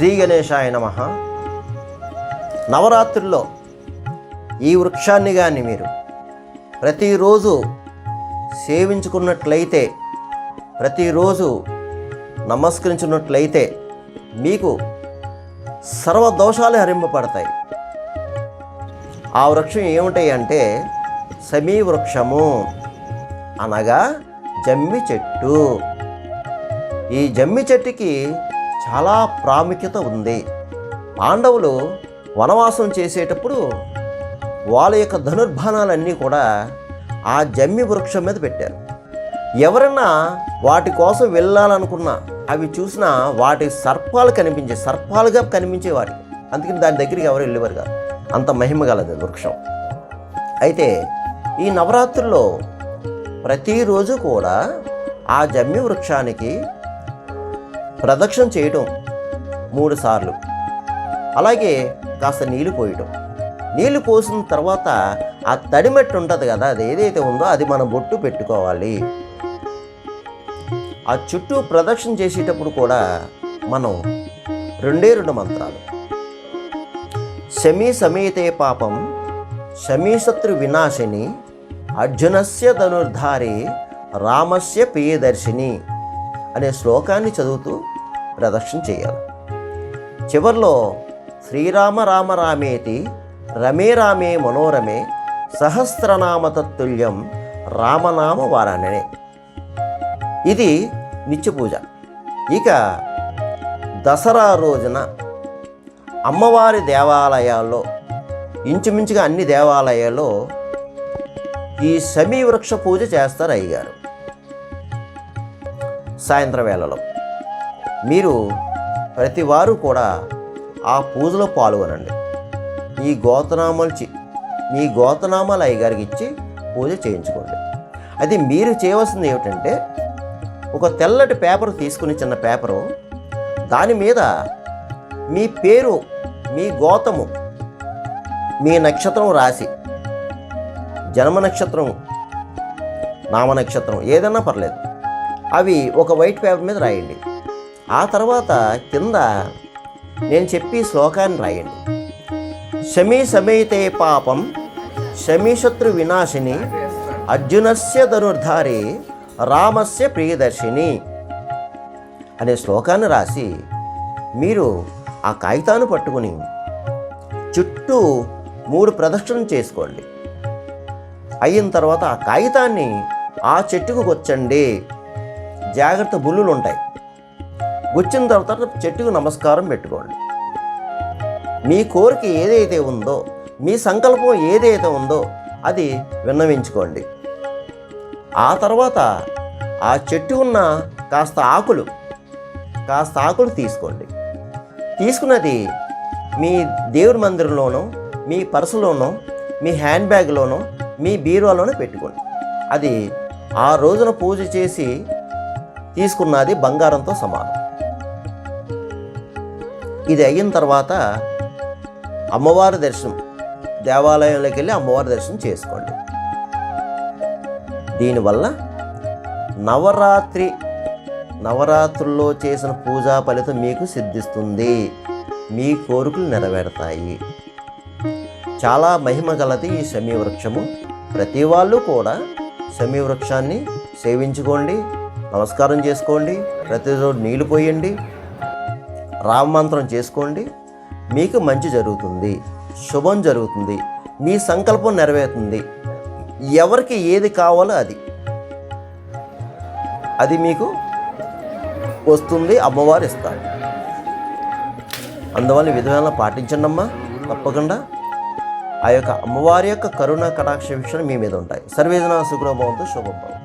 శ్రీ గణేశాయ నమ. నవరాత్రుల్లో ఈ వృక్షాన్ని కానీ మీరు ప్రతిరోజు సేవించుకున్నట్లయితే ప్రతిరోజు నమస్కరించున్నట్లయితే మీకు సర్వ దోషాలు హరింపబడతాయి. ఆ వృక్షం ఏమిటాయి అంటే సమీ వృక్షము అనగా జమ్మి చెట్టు. ఈ జమ్మి చెట్టుకి చాలా ప్రాముఖ్యత ఉంది. పాండవులు వనవాసం చేసేటప్పుడు వాళ్ళ యొక్క ధనుర్బాణాలన్నీ కూడా ఆ జమ్మి వృక్షం మీద పెట్టారు. ఎవరన్నా వాటి కోసం వెళ్ళాలనుకున్నా అవి చూసినా వాటి సర్పాలు కనిపించే సర్పాలుగా కనిపించేవారు అందుకని దాని దగ్గరికి ఎవరు వెళ్ళేవారు కాదు. అంత మహిమ గలది వృక్షం. అయితే ఈ నవరాత్రుల్లో ప్రతిరోజు కూడా ఆ జమ్మి వృక్షానికి ప్రదక్షిణ చేయటం మూడు సార్లు. అలాగే కాస్త నీళ్ళు పోయటం. నీళ్ళు పోసిన తర్వాత ఆ తడిమెట్టు ఉంటుంది కదా అది ఏదైతే ఉందో అది మనం బొట్టు పెట్టుకోవాలి. ఆ చుట్టూ ప్రదక్షిణ చేసేటప్పుడు కూడా మనం రెండే రెండు మంత్రాలు. శమీ సమేతే పాపం శమీశత్రు వినాశిని అర్జునస్య ధనుర్ధారి రామస్య ప్రియదర్శిని. అనే శ్లోకాన్ని చదువుతూ ప్రదర్శన చేయాలి. చివర్లో శ్రీరామ రామ రామేతి రమే రామే మనోరమే సహస్రనామ తత్తుల్యం రామనామ వారాణనే ఇది నిత్య పూజ. ఇక దసరా రోజున అమ్మవారి దేవాలయాల్లో ఇంచుమించుగా అన్ని దేవాలయాల్లో ఈ శమీవృక్ష పూజ చేస్తారు అయ్యగారు. సాయంత్రం వేళలో మీరు ప్రతి వారు కూడా ఆ పూజలో పాల్గొనండి. ఈ గోతనామాలు మీ గోతనామాలు అయ్యగారికి ఇచ్చి పూజ చేయించుకోండి. అది మీరు చేయవలసింది ఏమిటంటే ఒక తెల్లటి పేపర్ తీసుకుని చిన్న పేపరు దాని మీద మీ పేరు మీ గోతము మీ నక్షత్రం రాసి జన్మ నక్షత్రం నామ నక్షత్రం ఏదైనా పర్లేదు. అవి ఒక వైట్ పేపర్ మీద రాయండి. ఆ తర్వాత కింద నేను చెప్పి శ్లోకాన్ని రాయండి. శమీ సమేతే పాపం శమీశత్రు వినాశిని అర్జునస్య ధనుర్ధారి రామస్య ప్రియదర్శిని అనే శ్లోకాన్ని రాసి మీరు ఆ కాగితాన్ని పట్టుకుని చుట్టూ మూడు ప్రదక్షిణం చేసుకోండి. అయిన తర్వాత ఆ కాగితాన్ని ఆ చెట్టుకు వచ్చండి జాగ్రత్త బుల్లులు ఉంటాయి. గుచ్చిన తర్వాత చెట్టుకు నమస్కారం పెట్టుకోండి. మీ కోరిక ఏదైతే ఉందో మీ సంకల్పం ఏదైతే ఉందో అది విన్నవించుకోండి. ఆ తర్వాత ఆ చెట్టు ఉన్న కాస్త ఆకులు కాస్త ఆకులు తీసుకోండి. తీసుకున్నది మీ దేవుడి మందిరంలోనో మీ పర్సులోనో మీ హ్యాండ్ బ్యాగ్లోనో మీ బీరువాలోనో పెట్టుకోండి. అది ఆ రోజున పూజ చేసి తీసుకున్నది బంగారంతో సమానం. ఇది అయిన తర్వాత అమ్మవారి దర్శనం దేవాలయంలోకి వెళ్ళి అమ్మవారి దర్శనం చేసుకోండి. దీనివల్ల నవరాత్రి నవరాత్రుల్లో చేసిన పూజా ఫలితం మీకు సిద్ధిస్తుంది. మీ కోరికలు నెరవేరుతాయి. చాలా మహిమ గలది ఈ శమీ వృక్షము ప్రతి వాళ్ళు కూడా శమీ వృక్షాన్ని సేవించుకోండి. నమస్కారం చేసుకోండి. ప్రతిరోజు నీళ్ళు పోయండి. రామమంత్రం చేసుకోండి. మీకు మంచి జరుగుతుంది. శుభం జరుగుతుంది. మీ సంకల్పం నెరవేరుతుంది. ఎవరికి ఏది కావాలో అది. అది మీకు వస్తుంది అమ్మవారు ఇస్తారు. అందువల్ల ఈ విధంగా పాటించండి అమ్మా తప్పకుండా. ఆ యొక్క అమ్మవారి యొక్క కరుణ కటాక్ష వీక్షణ మీ మీద ఉంటాయి. సర్వేజన సుగ్రహభవంతో శుభభావం